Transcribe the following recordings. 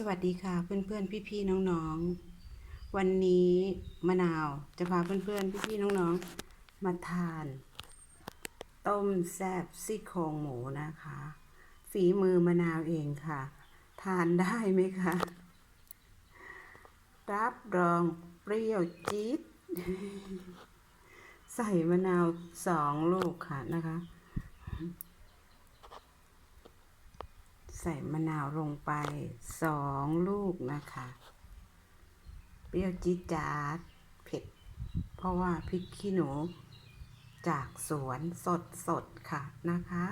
สวัสดีค่ะเพื่อนๆ พี่ๆ น้องๆ วันนี้มะนาวจะพาเพื่อนๆ พี่ๆ น้องๆ มาทาน ต้มแซ่บซี่โครงหมูนะคะ ฝีมือมะนาวเองค่ะ ทานได้ไหมคะ รับรองเปรี้ยวจี๊ด ใส่มะนาวสองลูกค่ะนะคะ ใส่มะนาวลงไปสองลูกนะคะ เปรี้ยวจี๊ดจ๊าดเผ็ด เพราะว่าพริกขี้หนู จากสวนสดสดๆค่ะนะคะ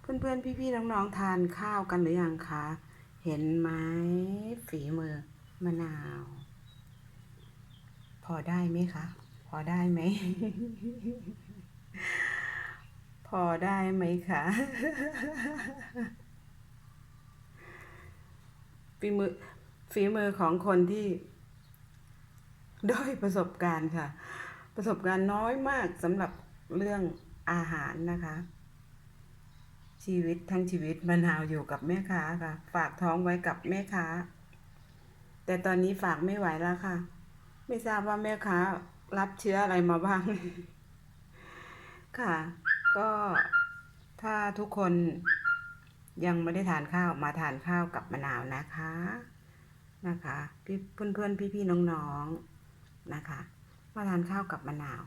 เพื่อนๆ พี่ๆ น้องๆ ทานข้าวกันหรือยังคะ เห็นไหมฝีมือมะนาว พอได้ไหมคะ พอได้ไหม พอได้ไหมคะ ฝีมือฝีมือของคนที่ด้อยประสบการณ์ค่ะ ประสบการณ์น้อยมากสำหรับเรื่องอาหารนะคะ ชีวิตทั้งชีวิตมะนาวอยู่กับแม่ค้าค่ะ ฝากท้องไว้กับแม่ค้า แต่ตอนนี้ฝากไม่ไหวแล้วค่ะ ไม่ทราบว่าแม่ค้ารับเชื้ออะไรมาบ้าง ค่ะ ก็ถ้าทุกคน ยังไม่ได้ทานข้าวมาทานข้าวกับมะนาวนะคะนะคะพี่เพื่อนเพื่อนพี่พี่ๆน้องๆนะคะ มาทานข้าวกับมะนาว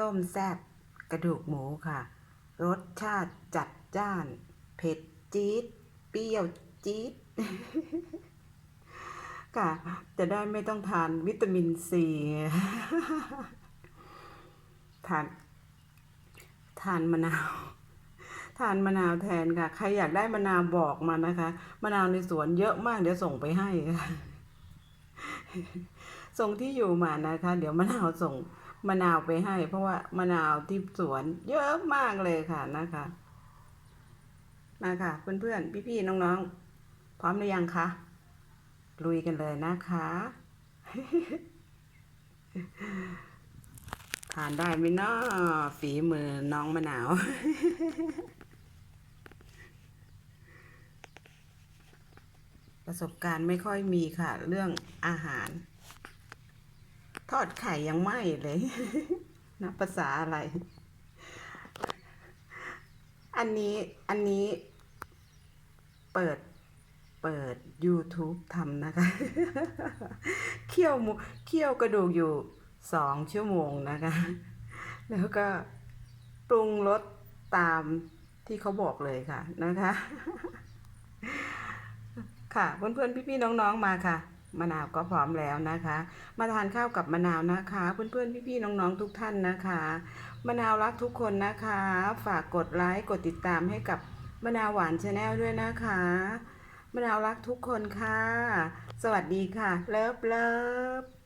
ต้มแซ่บกระดูกหมูค่ะ รสชาติจัดจ้าน เผ็ดจี๊ดเปรี้ยวจี๊ดค่ะ จะได้ไม่ต้องทานวิตามินซีทาน ทานมะนาว ทานมะนาวแทนค่ะ ใครอยากได้มะนาวบอกมานะคะ มะนาวในสวนเยอะมากเดี๋ยวส่งไปให้ค่ะส่งที่อยู่มานะคะ เดี๋ยวมะนาวส่งมะนาวไปให้ เพราะว่ามะนาวที่สวนเยอะมากเลยค่ะนะคะมาค่ะเพื่อนๆพี่ๆน้องๆ พร้อมหรือยังคะลุยกันเลยนะคะทานได้ไหมเนาะฝีมือน้องมะนาว ประสบการณ์ไม่ค่อยมีค่ะ เรื่องอาหาร ทอดไข่ยังไม่เลยนับภาษาอะไร อันนี้อันนี้เปิดเปิด YouTube ทำนะคะ เคี่ยวมูเคี่ยวกระดูกอยู่สองชั่วโมงนะคะ แล้วก็ปรุงรสตามที่เขาบอกเลยค่ะนะคะ ค่ะเพื่อนๆพี่ๆน้องๆมาค่ะ มะนาวก็พร้อมแล้วนะคะ มาทานข้าวกับมะนาวนะคะ เพื่อนๆพี่ๆน้องๆทุกท่านนะคะ มะนาวรักทุกคนนะคะ ฝากกดไลค์กดติดตามให้กับมะนาวหวานชาแนลด้วยนะคะมะนาวรักทุกคนค่ะ สวัสดีค่ะ เลิฟเลิฟ